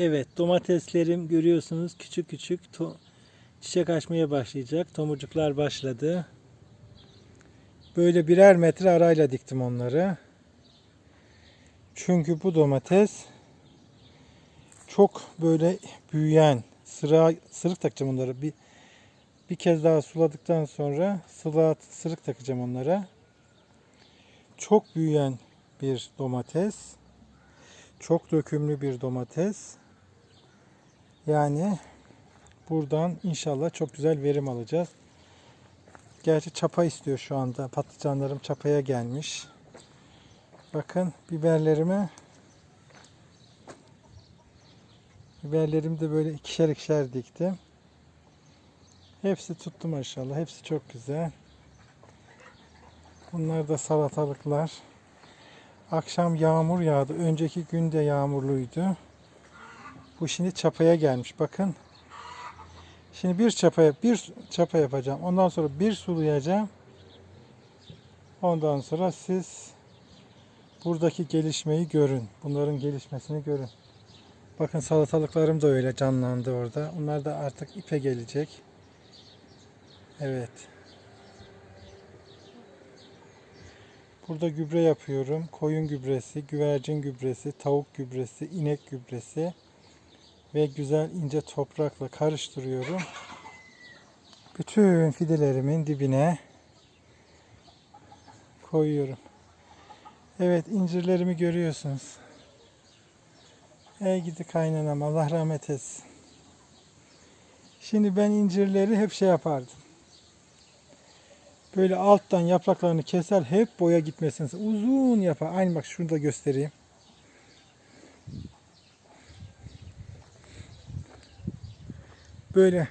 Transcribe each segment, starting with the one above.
Evet domateslerim görüyorsunuz küçük küçük çiçek açmaya başlayacak. Tomurcuklar başladı. Böyle birer metre arayla diktim onları. Çünkü bu domates çok böyle büyüyen sıra sırık takacağım onlara. Bir bir kez daha suladıktan sonra sıla sırık takacağım onlara. Çok büyüyen bir domates. Çok dökümlü bir domates. Yani buradan inşallah çok güzel verim alacağız. Gerçi çapa istiyor şu anda. Patlıcanlarım çapaya gelmiş. Bakın biberlerime biberlerimi de böyle ikişer ikişer diktim. Hepsi tuttu maşallah. Hepsi çok güzel. Bunlar da salatalıklar. Akşam yağmur yağdı. Önceki gün de yağmurluydu. Bu şimdi çapaya gelmiş. Bakın. Şimdi bir çapaya bir çapa yapacağım. Ondan sonra bir sulayacağım. Ondan sonra siz buradaki gelişmeyi görün. Bunların gelişmesini görün. Bakın salatalıklarım da öyle canlandı orada. Onlar da artık ipe gelecek. Evet. Burada gübre yapıyorum. Koyun gübresi, güvercin gübresi, tavuk gübresi, inek gübresi ve güzel ince toprakla karıştırıyorum. Bütün fidelerimin dibine koyuyorum. Evet incirlerimi görüyorsunuz. Ey gidi kaynanam Allah rahmet etsin. Şimdi ben incirleri hep şey yapardım. Böyle alttan yapraklarını keser hep boya gitmesin. Uzun yapar. Aynı bak şunu da göstereyim. Böyle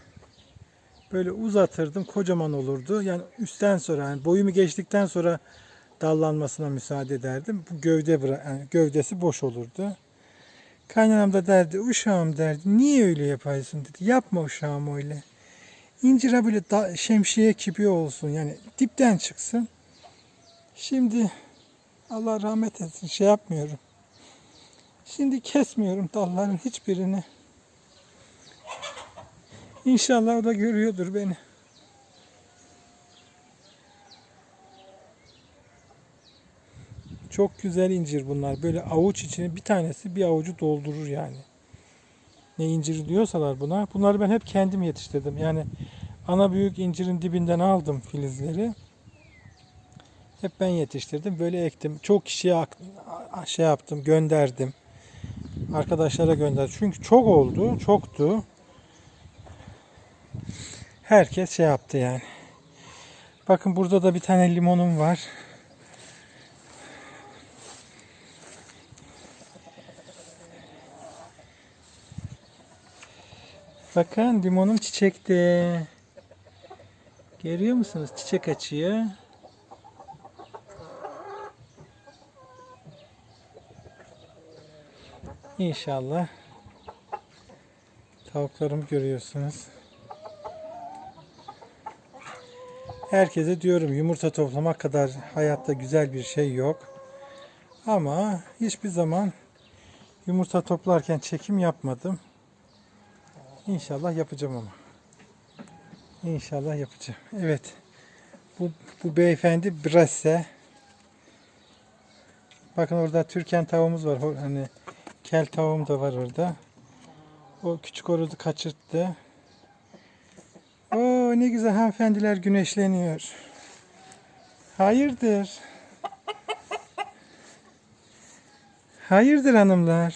böyle uzatırdım kocaman olurdu. Yani üstten sonra yani boyumu geçtikten sonra dallanmasına müsaade ederdim. Bu gövde yani gövdesi boş olurdu. Kaynanam da derdi uşağım derdi niye öyle yapıyorsun dedi. Yapma uşağım öyle. İncire böyle da, şemsiye gibi olsun yani dipten çıksın. Şimdi Allah rahmet etsin şey yapmıyorum. Şimdi kesmiyorum dalların hiçbirini. İnşallah o da görüyordur beni. Çok güzel incir bunlar. Böyle avuç içine bir tanesi bir avucu doldurur yani. Ne incir diyorsalar buna. Bunları ben hep kendim yetiştirdim. Yani ana büyük incirin dibinden aldım filizleri. Hep ben yetiştirdim. Böyle ektim. Çok kişiye şey yaptım, gönderdim. Arkadaşlara gönderdim. Çünkü çok oldu, çoktu. Herkes şey yaptı yani. Bakın burada da bir tane limonum var. Bakın limonum çiçekte. Görüyor musunuz? Çiçek açıyor. İnşallah. Tavuklarımı görüyorsunuz. Herkese diyorum yumurta toplamak kadar hayatta güzel bir şey yok. Ama hiçbir zaman yumurta toplarken çekim yapmadım. İnşallah yapacağım ama. İnşallah yapacağım. Evet. Bu, bu beyefendi Brasse. Bakın orada Türken tavuğumuz var. Hani kel tavuğum da var orada. O küçük horozu kaçırttı. Ne güzel hanımefendiler güneşleniyor. Hayırdır? Hayırdır hanımlar?